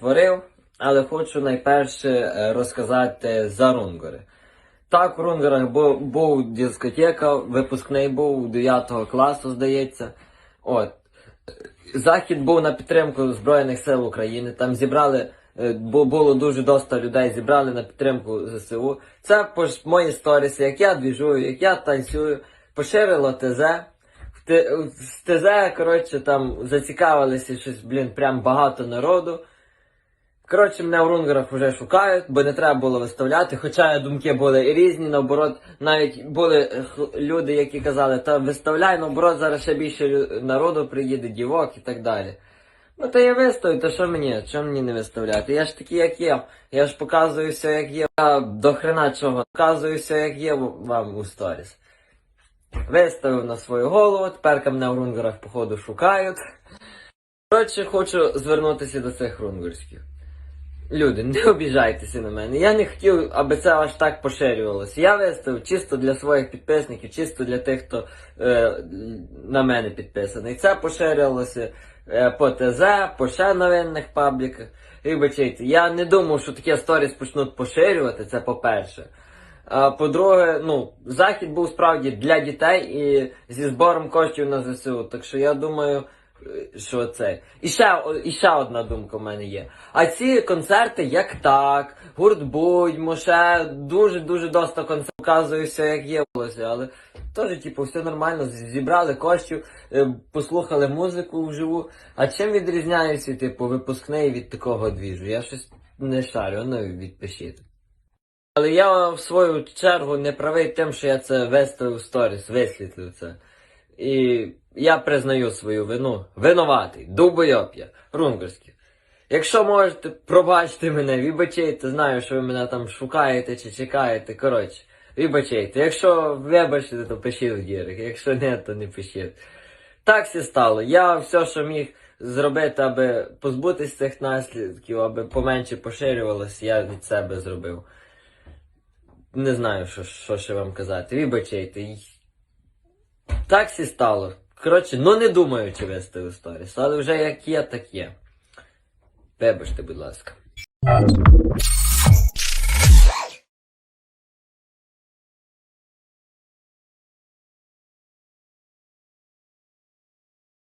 творив, але хочу найперше е, розказати за рунгори. Так, в рунгерах був, був дискотека, випускний був 9 класу, здається. От. Захід був на підтримку Збройних сил України. Там зібрали, е, бу- було дуже доста людей, зібрали на підтримку ЗСУ. Це пож- мої сторіси, як я двіжую, як я танцюю, поширило ТЗ. В ТЗ, коротше, там зацікавилися щось, блін, прям багато народу. Коротше, мене в рунгерах вже шукають, бо не треба було виставляти. Хоча думки були і різні, наоборот, навіть були е, люди, які казали, та виставляй, наоборот, зараз ще більше народу приїде, дівок і так далі. Ну то я виставлю, то що мені? Що мені не виставляти? Я ж такий, як є. Я ж показую все, як є. Я до хрена чого показую все, як є вам у сторіс. Виставив на свою голову, тепер мене в рунгерах, походу, шукають. Коротше, хочу звернутися до цих рунгерських. Люди, не обіжайтеся на мене. Я не хотів, аби це аж так поширювалося. Я виставив чисто для своїх підписників, чисто для тих, хто е, на мене підписаний. Це поширювалося е, по ТЗ, по ще новинних пабліках. І вибачайте, я не думав, що такі сторіс почнуть поширювати, це по-перше. А по-друге, ну, захід був справді для дітей і зі збором коштів на ЗСУ. Так що я думаю, що це. І ще, і ще одна думка в мене є. А ці концерти, як так, гурт будьмо, ще дуже-дуже доста концертів показує все, як є, волосся, але теж, типу, все нормально, зібрали коштів, е, послухали музику вживу. А чим відрізняється, типу, випускний від такого двіжу? Я щось не шарю, ну відпишіть. Але я в свою чергу не правий тим, що я це виставив в сторіс, висвітлив це. І я признаю свою вину. Винуватий, дубойоб я, рунгерський. Якщо можете, пробачте мене, вибачайте, знаю, що ви мене там шукаєте чи чекаєте. Коротше, вибачайте. Якщо вибачите, то пишіть в дірик, якщо ні, то не пишіть. Так все стало. Я все, що міг зробити, аби позбутися цих наслідків, аби поменше поширювалося, я від себе зробив. Не знаю, що, що ще вам казати. Вибачайте. Так всі стало. Коротше, ну не думаю, чи вести у сторіс, але вже як є, так є. Вибачте, будь ласка.